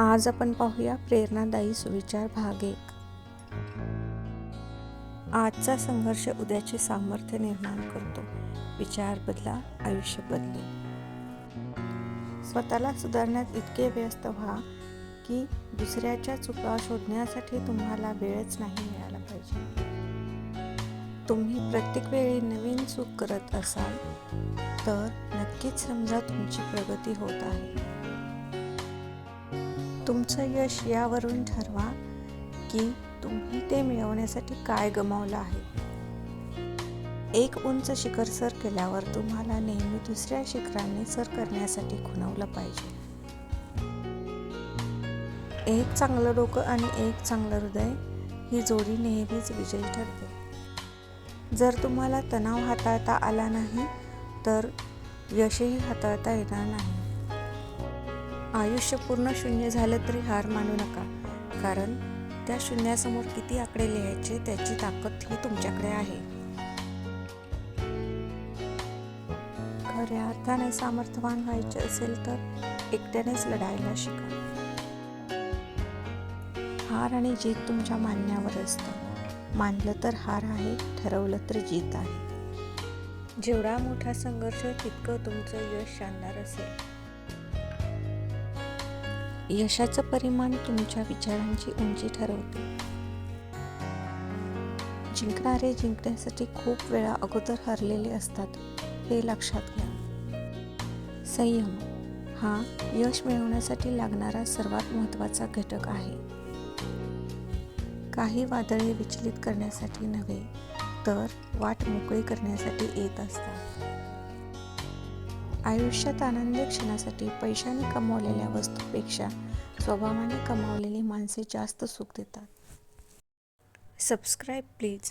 आज आपण पाहूया प्रेरणादायी सुविचार भाग एक. आजचा संघर्ष उद्याचे सामर्थ्य निर्माण करतो. विचार बदला आयुष्य बदले. स्वतःला सुधारण्यात इतके व्यस्त व्हा की दुसऱ्याच्या चुका शोधण्यासाठी तुम्हाला वेळच नाही मिळाला पाहिजे. तुम्ही प्रत्येक वेळी नवीन चूक करत असाल तर नक्कीच समजा तुमची प्रगती होत आहे. तुमचं यश यावरून ठरवा की तुम्ही ते मिळवण्यासाठी काय गमावलं आहे. एक उंच शिखर सर केल्यावर तुम्हाला नेहमी दुसऱ्या शिखरांनी सर करण्यासाठी खुणवलं पाहिजे. एक चांगलं डोकं आणि एक चांगलं हृदय ही जोडी नेहमीच विजयी ठरते. जर तुम्हाला तणाव हाताळता आला नाही तर यशही हाताळता येणार नाही. आयुष्य पूर्ण शून्य झालं तरी हार मानू नका. कारण त्या शून्यासमोर किती आकडे लिहायचे त्याची ताकद ही तुमच्याकडे आहे. खऱ्या अर्थाने सामर्थ्यवान व्हायचे असेल तर एकट्यानेच लढायला शिका. हार आणि जीत तुमच्या मानण्यावर असतं. मानलं तर हार आहे ठरवलं तर जीत आहे. जेवढा मोठा संघर्ष तितकं तुमचं यश शानदार असेल. यशाचं परिमाण तुमच्या विचारांची उंची ठरवते. जिंकणारे जिंकण्यासाठी खूप वेळा अगोदर हरलेले असतात हे लक्षात घ्या. संयम हा यश मिळवण्यासाठी लागणारा सर्वात महत्त्वाचा घटक आहे. काही वादळे विचलित करण्यासाठी नव्हे तर वाट मोकळी करण्यासाठी येत असतात. आयुष्यात आनंदी क्षणासाठी पैशाने कमावलेल्या वस्तूपेक्षा स्वभावाने कमावलेली माणसे जास्त सुख देतात. Subscribe please